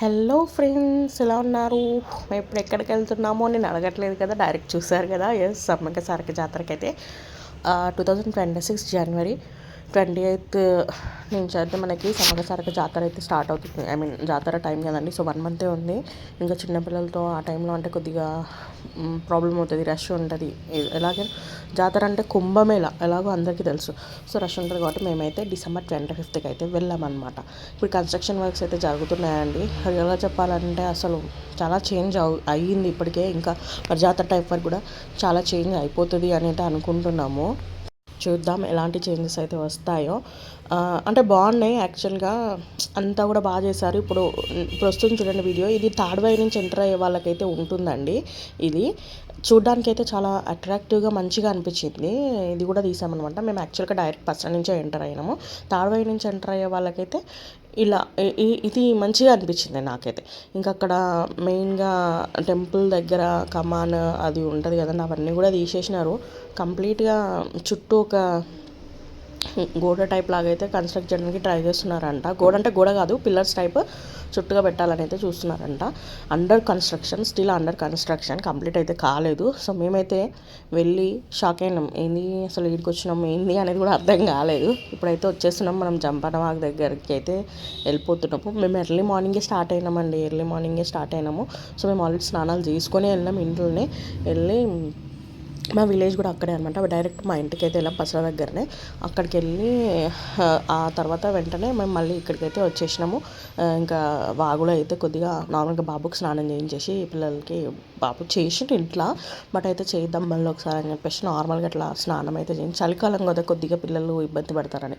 Hello friends ఎలా ఉన్నారు? మేము ఇప్పుడు ఎక్కడికి వెళ్తున్నామో నేను అడగట్లేదు కదా డైరెక్ట్ చూసారు కదా. ఎస్ సమ్మక్క సారక జాతరకైతే అయితే టూ థౌజండ్ ట్వంటీ సిక్స్ జనవరి ట్వంటీ ఎయిత్ నుంచి అయితే మనకి సమ్మక్క సరగ జాతర అయితే స్టార్ట్ అవుతుంది. ఐ మీన్ జాతర టైం కదండి. సో వన్ మంతే ఉంది. ఇంకా చిన్నపిల్లలతో ఆ టైంలో అంటే కొద్దిగా ప్రాబ్లం అవుతుంది రష్ ఉంటుంది. ఎలాగే జాతర అంటే కుంభమేళ. ఎలాగో అందరికీ తెలుసు. సో రష్ ఉంటుంది కాబట్టి మేమైతే డిసెంబర్ ట్వంటీ ఫిఫ్త్కి అయితే వెళ్ళామన్నమాట. ఇప్పుడు కన్స్ట్రక్షన్ వర్క్స్ అయితే జరుగుతున్నాయండి. రియల్గా చెప్పాలంటే అసలు చాలా చేంజ్ అవు అయ్యింది ఇప్పటికే. ఇంకా జాతర టైప్ వరకు కూడా చాలా చేంజ్ అయిపోతుంది అని అయితే అనుకుంటున్నాము. చూద్దాం ఎలాంటి చేంజెస్ అయితే వస్తాయో. అంటే బాగున్నాయి యాక్చువల్గా. అంతా కూడా బాగా చేశారు. ఇప్పుడు ప్రస్తుతం చూడండి వీడియో. ఇది థర్డ్ వై నుంచి ఎంటర్ అయ్యే వాళ్ళకైతే ఉంటుందండి ఇది. చూడ్డానికైతే చాలా అట్రాక్టివ్గా మంచిగా అనిపించింది. ఇది కూడా తీసామన్నమాట. మేము యాక్చువల్గా డైరెక్ట్ ఫస్ట్ నుంచే ఎంటర్ అయినాము. థర్డ్ వై నుంచి ఎంటర్ అయ్యే వాళ్ళకైతే ఇలా ఇది మంచిగా అనిపించింది నాకైతే. ఇంకా అక్కడ మెయిన్గా టెంపుల్ దగ్గర కమాన్ అది ఉంటుంది కదండి అవన్నీ కూడా తీసేసినారు. కంప్లీట్గా చుట్టూ ఒక గోడ టైప్ లాగా అయితే కన్స్ట్రక్ట్ చేయడానికి ట్రై చేస్తున్నారంట. గోడ అంటే గోడ కాదు పిల్లర్స్ టైప్ చుట్టుగా పెట్టాలని అయితే చూస్తున్నారంట. Under construction still under construction complete అయితే కాలేదు. సో మేమైతే వెళ్ళి షాక్ అయినాం. ఏంది అసలు వీడికి వచ్చినాం ఏంది అనేది కూడా అర్థం కాలేదు. ఇప్పుడైతే వచ్చేస్తున్నాం మనం జంపనవాగ్ దగ్గరికి అయితే వెళ్ళిపోతున్నాము మేము ఎర్లీ మార్నింగే స్టార్ట్ అయినామండి. ఎర్లీ మార్నింగే స్టార్ట్ అయినాము. సో మేము ఆల్రెడీ స్నానాలు చేసుకొని వెళ్ళినాం. ఇంట్లోనే వెళ్ళి మా విలేజ్ కూడా అక్కడే అనమాట డైరెక్ట్ మా ఇంటికి అయితే వెళ్ళాం పసరా దగ్గరనే. అక్కడికి వెళ్ళి ఆ తర్వాత వెంటనే మేము మళ్ళీ ఇక్కడికి అయితే వచ్చేసినాము ఇంకా వాగులో అయితే కొద్దిగా నార్మల్గా బాబుకి స్నానం చేయించేసి పిల్లలకి బాబు చేసిండు ఇంట్లో. బట్ అయితే చేద్దాం మళ్ళీ ఒకసారి అని చెప్పేసి నార్మల్గా అట్లా స్నానం అయితే చేయించి చలికాలం కదా కొద్దిగా పిల్లలు ఇబ్బంది పడతారని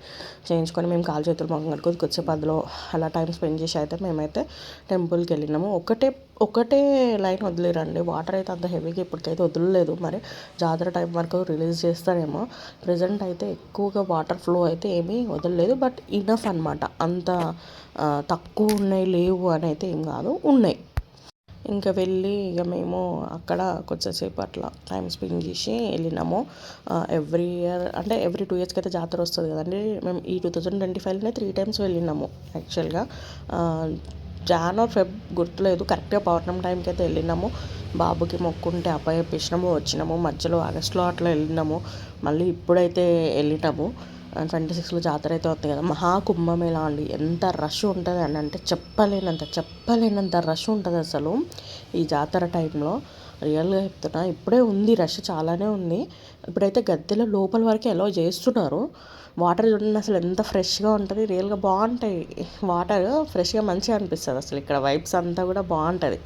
చేయించుకొని మేము కాలు చేతులు మొక్కలు కొద్దిగా వచ్చే పదిలో అలా టైం స్పెండ్ చేసి అయితే మేమైతే టెంపుల్కి వెళ్ళినాము. ఒకటే ఒకటే లైన్ వదిలేరండి. వాటర్ అయితే అంత హెవీగా ఇప్పటికైతే వదలలేదు. మరి జాతర టైం వరకు రిలీజ్ చేస్తారేమో. ప్రజెంట్ అయితే ఎక్కువగా వాటర్ ఫ్లో అయితే ఏమీ వదలలేదు. బట్ ఇనఫ్ అనమాట అంత తక్కువ ఉన్నాయి లేవు అని అయితే ఏం కాదు. ఉన్నాయి. ఇంకా వెళ్ళి ఇక మేము అక్కడ కొంచెంసేపు అట్లా టైం స్పెండ్ చేసి వెళ్ళినాము. ఎవ్రీ ఇయర్ అంటే ఎవ్రీ టూ ఇయర్స్కి అయితే జాతర వస్తుంది కదండి. మేము ఈ టూ థౌజండ్ ట్వంటీ ఫైవ్లోనే త్రీ టైమ్స్ వెళ్ళినాము యాక్చువల్గా. జాన్ ఆర్ ఫెబ్ గుర్తులేదు కరెక్ట్గా పౌర్ణమి టైంకి అయితే వెళ్ళినాము. బాబుకి మొక్కుంటే అప్పయ్యప్పించినాము వచ్చినాము. మధ్యలో ఆగస్ట్లో అట్లా వెళ్ళినాము. మళ్ళీ ఇప్పుడైతే వెళ్ళినాము. ట్వంటీ సిక్స్లో జాతర అయితే వస్తుంది కదా. మహాకుంభమేళా అండి. ఎంత రష్ ఉంటుంది అని అంటే చెప్పలేనంత చెప్పలేనంత రష్ ఉంటుంది అసలు ఈ జాతర టైంలో రియల్గా చెప్తున్నా ఇప్పుడే ఉంది రష్ చాలానే ఉంది. ఇప్పుడైతే గద్దెల లోపల వరకు ఎలా చేస్తున్నారు. వాటర్ చూడండి అసలు ఎంత ఫ్రెష్గా ఉంటుంది. రియల్గా బాగుంటాయి. వాటర్ ఫ్రెష్గా మంచిగా అనిపిస్తుంది అసలు. ఇక్కడ వైబ్స్ అంతా కూడా బాగుంటుంది.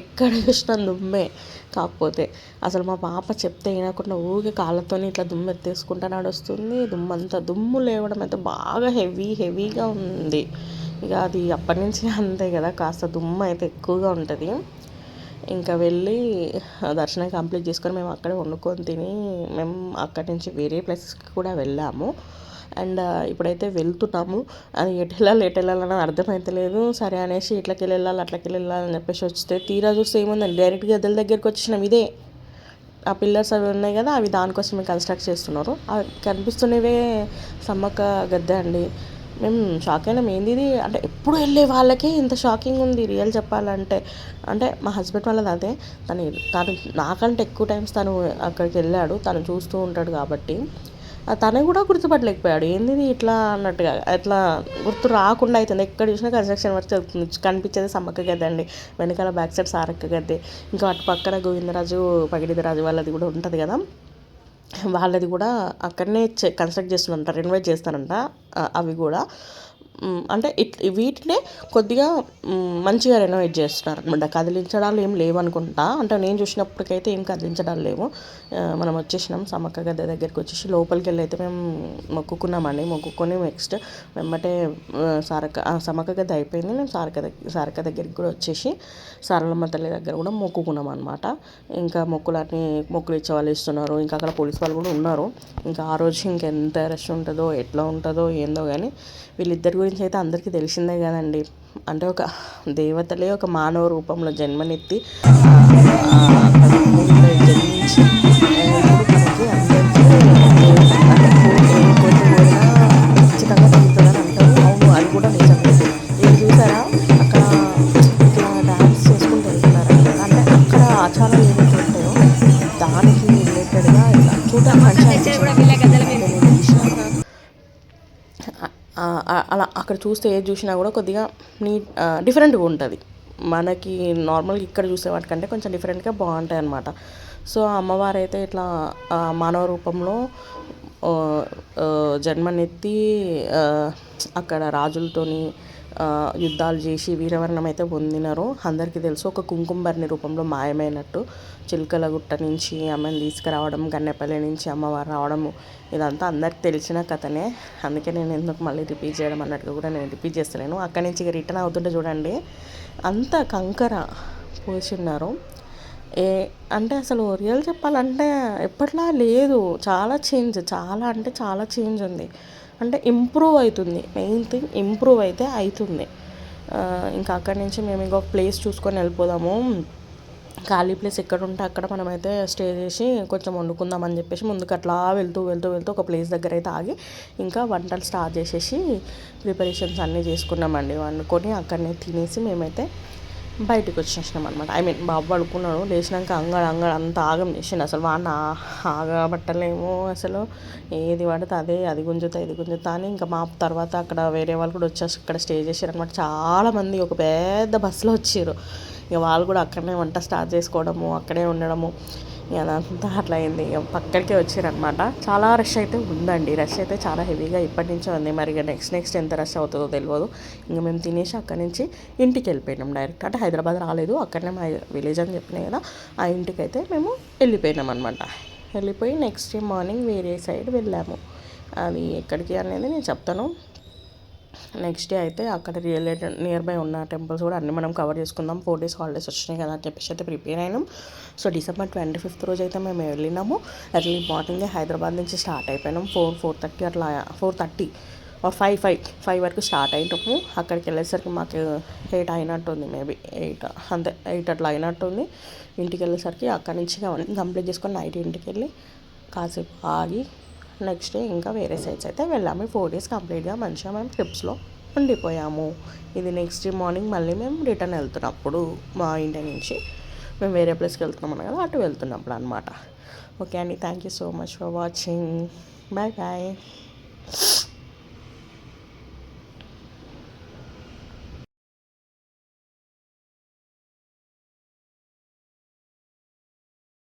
ఎక్కడ చూసినా దుమ్మే కాకపోతే. అసలు మా పాప చెప్తే వినకుండా ఊరికే కాళ్ళతో ఇట్లా దుమ్ము ఎత్తేసుకుంటా నడుస్తుంది. దుమ్మంతా దుమ్ము లేవడం అయితే బాగా హెవీ హెవీగా ఉంది. ఇక అది అప్పటి నుంచి అంతే కదా కాస్త దుమ్ము అయితే ఎక్కువగా ఉంటుంది. ఇంకా వెళ్ళి దర్శనం కంప్లీట్ చేసుకొని మేము అక్కడే వండుకొని తిని మేము అక్కడి నుంచి వేరే ప్లేసెస్కి కూడా వెళ్ళాము. అండ్ ఇప్పుడైతే వెళ్తున్నాము. అది ఎటు వెళ్ళాలి ఎటు వెళ్ళాలని అర్థమైతలేదు సరే అనేసి ఇట్లకి వెళ్ళాలి అట్లకి వెళ్ళాలని చెప్పేసి వస్తే తీరా చూస్తే ఏముందండి? డైరెక్ట్ గద్దెల దగ్గరికి వచ్చినాం ఇదే. ఆ పిల్లర్స్ అవి ఉన్నాయి కదా అవి దానికోసమే కన్స్ట్రక్ట్ చేస్తున్నారు. అవి కనిపిస్తున్నవే సమ్మక్క గద్దె అండి. మేము షాక్ అయినాం ఏంది ఇది అంటే ఎప్పుడు వెళ్ళే వాళ్ళకే ఇంత షాకింగ్ ఉంది రియల్ చెప్పాలంటే. అంటే మా హస్బెండ్ వాళ్ళది అదే. తను తను నాకంటే ఎక్కువ టైమ్స్ తను అక్కడికి వెళ్ళాడు. తను చూస్తూ ఉంటాడు కాబట్టి. తనే కూడా గుర్తుపట్టలేకపోయాడు. ఏంది ఇట్లా అన్నట్టుగా ఇట్లా గుర్తు రాకుండా అవుతుంది ఎక్కడ చూసినా కన్స్ట్రక్షన్ వర్క్ జరుగుతుంది. కనిపించేది సమ్మక్క గద్ద అండి. వెనకాల బ్యాక్ సైడ్ సారక్క గద్దే ఇంకా అటు పక్కన గోవిందరాజు పగిడిదరాజు వాళ్ళది కూడా ఉంటుంది కదా. వాళ్ళది కూడా అక్కడనే కన్స్ట్రక్ట్ చేస్తుందంట రెనోవేట్ చేస్తారంట. అవి కూడా అంటే ఇట్ వీటినే కొద్దిగా మంచిగా రెనోవేట్ చేస్తున్నారు అనమాట. కదిలించడాలు ఏం లేవనుకుంటా అంటే నేను చూసినప్పటికైతే ఏం కదిలించడాలు లేవు. మనం వచ్చేసినాం సమ్మక్క గద్దె దగ్గరికి వచ్చేసి లోపలికి వెళ్ళి అయితే మేము మొక్కుకున్నామండి మొక్కుకొని నెక్స్ట్ వెంబటే సారక సమ్మక్క గద్దె అయిపోయింది. మేము సారక దగ్గర సారక దగ్గరికి కూడా వచ్చేసి సారలమ్మ తల్లి దగ్గర కూడా మొక్కుకున్నాం అనమాట. ఇంకా మొక్కులన్నీ మొక్కులు ఇచ్చే వాళ్ళు ఇస్తున్నారు. ఇంకా అక్కడ పోలీస్ వాళ్ళు కూడా ఉన్నారు. ఇంకా ఆ రోజు ఇంకెంత రష్ ఉంటుందో ఎట్లా ఉంటుందో ఏందో కానీ వీళ్ళిద్దరు గురించి అయితే అందరికీ తెలిసిందే కదండి. అంటే ఒక దేవతలే ఒక మానవ రూపంలో జన్మనెత్తి అలా అక్కడ చూస్తే ఏది చూసినా కూడా కొద్దిగా నీట్ డిఫరెంట్గా ఉంటుంది. మనకి నార్మల్గా ఇక్కడ చూసే వాటికంటే కొంచెం డిఫరెంట్గా బాగుంటాయి అన్నమాట. సో అమ్మవారు అయితే ఇట్లా మానవ రూపంలో జన్మనెత్తి అక్కడ రాజులతోని యుద్ధాలు చేసి వీరవర్ణం అయితే పొందినారు అందరికీ తెలుసు. ఒక కుంకుమబర్ణి రూపంలో మాయమైనట్టు చిలుకల గుట్ట నుంచి ఆమెను తీసుకురావడం గన్నెపల్లి నుంచి అమ్మవారు రావడము ఇదంతా అందరికి తెలిసిన కథనే. అందుకే నేను ఎందుకు మళ్ళీ రిపీట్ చేయడం అన్నట్టుగా కూడా నేను రిపీట్ చేస్తలేను. అక్కడి నుంచి ఇక రిటర్న్ అవుతుంటే చూడండి అంత కంకర పోసిన్నారు ఏ అంటే అసలు రియల్ చెప్పాలంటే ఎప్పట్లా లేదు. చాలా చేంజ్ చాలా అంటే చాలా చేంజ్ ఉంది. అంటే ఇంప్రూవ్ అవుతుంది. మెయిన్ థింగ్ ఇంప్రూవ్ అయితే అవుతుంది. ఇంకా అక్కడి నుంచి మేము ఇంకొక ప్లేస్ చూసుకొని వెళ్ళిపోదాము. ఖాళీ ప్లేస్ ఎక్కడ ఉంటే అక్కడ మనమైతే స్టే చేసి కొంచెం వండుకుందాం అని చెప్పేసి ముందుకు అట్లా వెళ్తూ వెళ్తూ వెళ్తూ ఒక ప్లేస్ దగ్గర అయితే ఆగి ఇంకా వంటలు స్టార్ట్ చేసేసి ప్రిపరేషన్స్ అన్నీ చేసుకున్నామండి. వండుకొని అక్కడనే తినేసి మేమైతే బయటకు వచ్చేసినాం అనమాట ఐ మీన్ బాబు పడుకున్నాడు. లేచినాక అంగడ అంగడ అంత ఆగం చేసిండు. అసలు వాడిని ఆగబట్టలేము అసలు. ఏది పడితే అదే అది గుంజుతా ఇది గుంజుతా అని ఇంకా మా తర్వాత అక్కడ వేరే వాళ్ళు కూడా వచ్చేసి ఇక్కడ స్టే చేశారు అనమాట చాలామంది ఒక పెద్ద బస్సులో వచ్చారు ఇక వాళ్ళు కూడా అక్కడనే వంట స్టార్ట్ చేసుకోవడము అక్కడే ఉండడము. అదంతా అట్లా అయింది. ఇక పక్కడికే వచ్చారనమాట చాలా రష్ అయితే ఉందండి. రష్ అయితే చాలా హెవీగా ఇప్పటి నుంచే ఉంది. మరి ఇక నెక్స్ట్ నెక్స్ట్ ఎంత రష్ అవుతుందో తెలియదు ఇంకా మేము తినేసి అక్కడి నుంచి ఇంటికి వెళ్ళిపోయినాం డైరెక్ట్ అంటే హైదరాబాద్ రాలేదు. అక్కడనే మా విలేజ్ అని చెప్పినాయి కదా ఆ ఇంటికి అయితే మేము వెళ్ళిపోయినాం అనమాట వెళ్ళిపోయి నెక్స్ట్ డే మార్నింగ్ వేరే సైడ్ వెళ్ళాము. అది ఎక్కడికి అనేది నేను చెప్తాను. నెక్స్ట్ డే అయితే అక్కడ రిలేటెడ్ నియర్ బై ఉన్న టెంపుల్స్ కూడా అన్నీ మనం కవర్ చేసుకుందాం. ఫోర్ డేస్ హాలిడేస్ వచ్చినాయి కదా అని చెప్పేసి అయితే ప్రిపేర్ అయినాం. సో డిసెంబర్ ట్వంటీ ఫిఫ్త్ రోజు అయితే మేము వెళ్ళినాము. ఎర్లీ మార్నింగే హైదరాబాద్ నుంచి స్టార్ట్ అయిపోయినాం. ఫోర్ ఫోర్ థర్టీ అట్లా four thirty five five five వరకు స్టార్ట్ అయినప్పుడు అక్కడికి వెళ్ళేసరికి మాకు ఎయిట్ అయినట్టుంది మేబీ ఎయిట్ అంతే ఎయిట్ అట్లా అయినట్టుంది. ఇంటికి వెళ్ళేసరికి అక్కడి నుంచి కంప్లీట్ చేసుకొని నైట్ ఇంటికి వెళ్ళి కాసేపు ఆగి నెక్స్ట్ డే ఇంకా వేరే సైడ్స్ అయితే వెళ్ళాము. ఫోర్ డేస్ కంప్లీట్గా మంచిగా మేము ట్రిప్స్లో ఉండిపోయాము. ఇది నెక్స్ట్ డే మార్నింగ్ మళ్ళీ మేము రిటర్న్ వెళ్తున్నప్పుడు మా ఇంటి నుంచి మేము వేరే ప్లేస్కి వెళ్తున్నాం కదా అటు వెళ్తున్నప్పుడు అనమాట ఓకే అండి thank you so much for watching bye bye